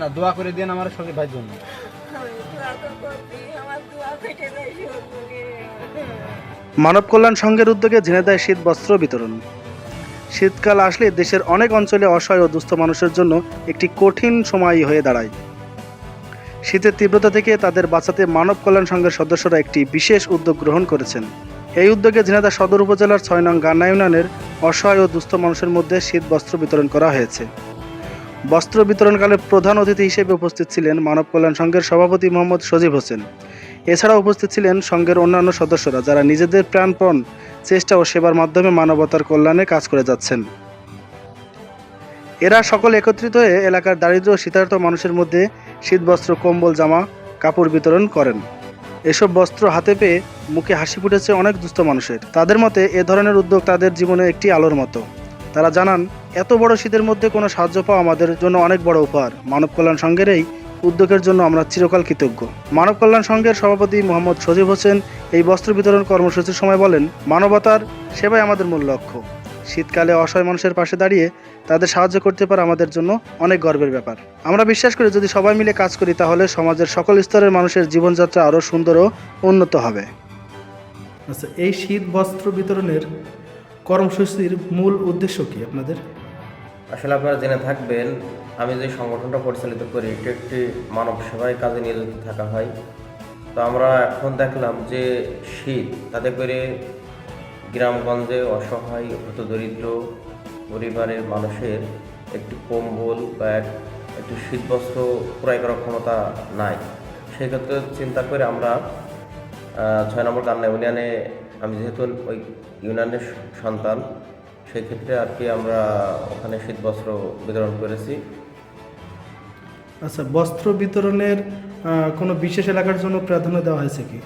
না, দোয়া করে আমার ভাই মানব কল্যাণ সংঘের উদ্যোগে ঝিনাইদহে শীত, বস্ত্র বিতরণ। শীতকাল আসলে দেশের অনেক অঞ্চলে অসহায় ও দুস্থ মানুষের জন্য একটি কঠিন সময় হয়ে দাঁড়ায়। শীতের তীব্রতা থেকে তাদের বাঁচাতে মানব কল্যাণ সংঘের সদস্যরা একটি বিশেষ উদ্যোগ গ্রহণ করেছেন। এই উদ্যোগে ঝিনাইদহ সদর উপজেলার ছয় নং গান্না ইউনিয়নের অসহায় ও দুস্থ মানুষের মধ্যে শীত বস্ত্র বিতরণ করা হয়েছে। বস্ত্র বিতরণকালে প্রধান অতিথি হিসেবে উপস্থিত ছিলেন মানব কল্যাণ সংঘের সভাপতি মোহাম্মদ সজীব হোসেন। এছাড়া উপস্থিত ছিলেন সংঘের অন্যান্য সদস্যরা যারা নিজেদের প্রাণপণ, চেষ্টা ও সেবার মাধ্যমে মানবতার কল্যাণে কাজ করে যাচ্ছেন। এরা সকল একত্রিত হয়ে এলাকার দারিদ্র ও শীতার্থ মানুষের মধ্যে শীতবস্ত্র কম্বল, জামা, কাপড় বিতরণ করেন। এসব বস্ত্র হাতে পেয়ে মুখে হাসি ফুটেছে অনেক দুস্থ মানুষের। তাদের মতে, এ ধরনের উদ্যোগ তাদের জীবনে একটি আলোর মতো। তারা জানান, এত বড় শীতের মধ্যে কোনো সাহায্য পাওয়া আমাদের জন্য অনেক বড় উপহার। মানব কল্যাণ সংঘের এই উদ্যোগের জন্য আমরা চিরকাল কৃতজ্ঞ। মানব কল্যাণ সংঘের সভাপতি মোহাম্মদ সজীব হোসেন এই বস্ত্র বিতরণ কর্মসূচির সময় বলেন, মানবতার সেবাই আমাদের মূল লক্ষ্য। শীতকালে অসহায় মানুষের পাশে দাঁড়িয়ে তাদের সাহায্য করতে পারা আমাদের জন্য অনেক গর্বের ব্যাপার। আমরা বিশ্বাস করি যদি সবাই মিলে কাজ করি তাহলে সমাজের সকল স্তরের মানুষের জীবনযাত্রা আরও সুন্দর ও উন্নত হবে। আচ্ছা এই শীত বস্ত্র বিতরণের কর্মসূচির মূল উদ্দেশ্য কি আপনাদের? আসলে আপনারা জেনে থাকবেন আমি যে সংগঠনটা পরিচালিত করি এটি একটি মানব সেবায় কাজে নিয়োজিত থাকা হয়। তো আমরা এখন দেখলাম যে শীত তাতে করে গ্রামগঞ্জে অসহায় হতদরিদ্র পরিবারের মানুষের একটি কম্বল বা এক একটি শীতবস্ত্র ক্রয় করার ক্ষমতা নাই। সেক্ষেত্রে চিন্তা করে আমরা ছয় নম্বর কান্না ইউনিয়নে আমি যেহেতু ওই ইউনিয়নের সন্তান সেক্ষেত্রে আর কি আমরা ওখানে শীতবস্ত্র বিতরণ করেছি। আচ্ছা বস্ত্র বিতরণের কোনো বিশেষ এলাকার জন্য প্রাধান্য দেওয়া হয়েছে কি?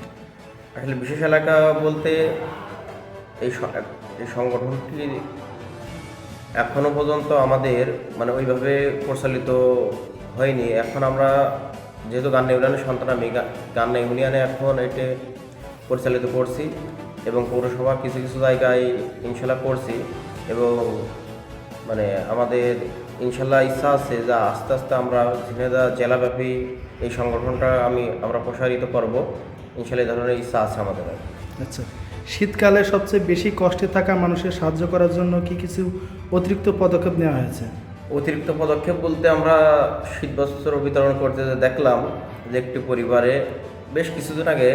আসলে বিশেষ এলাকা বলতে এই এই সংগঠনটি এখনও পর্যন্ত আমাদের মানে ওইভাবে পরিচালিত হয়নি। এখন আমরা যেহেতু গান্না ইউনিয়নের সন্তান, আমি গা- গান্না ইউনিয়নে এখন এটি পরিচালিত করছি এবং পৌরসভা কিছু কিছু জায়গায় ইনশাল্লাহ করছি এবং মানে আমাদের ইনশাল্লাহ ইচ্ছা আছে যে আস্তে আস্তে আমরা ঝিনেদা জেলাব্যাপী এই সংগঠনটা আমি, আমরা প্রসারিত করব। ইনশাল্লাহ এই ধরনের ইচ্ছা আছে আমাদের। আচ্ছা। শীতকালে সবচেয়ে বেশি কষ্টে থাকা মানুষের সাহায্য করার জন্য কি কিছু অতিরিক্ত পদক্ষেপ নেওয়া হয়েছে? অতিরিক্ত পদক্ষেপ বলতে আমরা শীতবস্ত্র বিতরণ করতে দেখলাম যে একটি পরিবারে বেশ কিছুদিন আগে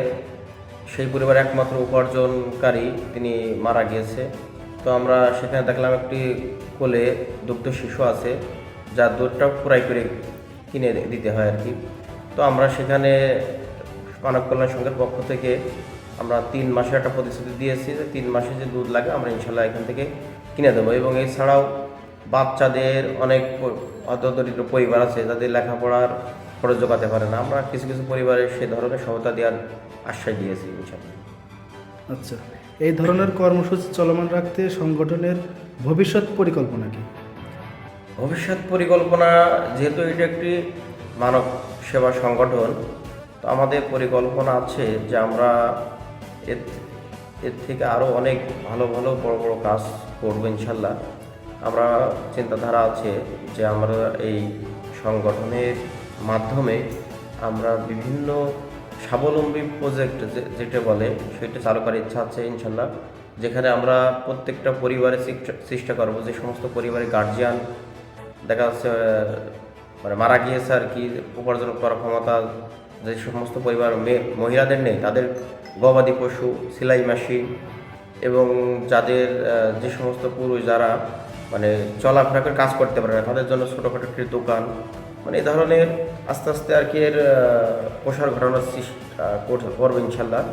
সেই পরিবারের একমাত্র উপার্জনকারী তিনি মারা গিয়েছে। তো আমরা সেখানে দেখলাম একটি কোলে দুগ্ধ শিশু আছে, যার দুধটা ক্রয় করে কিনে দিতে হয় আর কি। তো আমরা সেখানে মানব কল্যাণ সংঘের পক্ষ থেকে আমরা তিন মাসের একটা প্রতিশ্রুতি দিয়েছি যে তিন মাসে যে দুধ লাগে আমরা ইনশাল্লাহ এখান থেকে কিনে দেবো। এবং এছাড়াও বাচ্চাদের অনেক অদরিদ্র পরিবার আছে যাদের লেখাপড়ার খরচ জোগাতে পারে না। আমরা কিছু কিছু পরিবারের সে ধরনের সহায়তা দেওয়ার আশ্বাস দিয়েছি ইনশাল্লাহ। আচ্ছা এই ধরনের কর্মসূচি চলমান রাখতে সংগঠনের ভবিষ্যৎ পরিকল্পনা কি? ভবিষ্যৎ পরিকল্পনা যেহেতু এটা একটি মানব সেবা সংগঠন তো আমাদের পরিকল্পনা আছে যে আমরা এর এর থেকে আরও অনেক ভালো ভালো, বড় বড় কাজ করব ইনশাল্লাহ। আমরা চিন্তাধারা আছে যে আমরা এই সংগঠনের মাধ্যমে আমরা বিভিন্ন স্বাবলম্বী প্রজেক্ট যেটা বলে সেটা চালু করার ইচ্ছা আছে ইনশাল্লাহ। যেখানে আমরা প্রত্যেকটা পরিবারে চেষ্টা- করব যে সমস্ত পরিবারের গার্জিয়ান দেখা যাচ্ছে মানে মারা গিয়েছে আর কি, উপার্জন করার ক্ষমতা যে সমস্ত পরিবার মহিলাদের নেই, তাদের গবাদি পশু, সেলাই মেশিন এবং যাদের যে সমস্ত পুরুষ যারা মানে চলাফেরা করে কাজ করতে পারে না, তাদের জন্য ছোটোখাটো একটি দোকান। মানে এই ধরনের আস্তে আস্তে আর কি এর প্রসার ঘটানোর করবে ইনশাল্লাহ।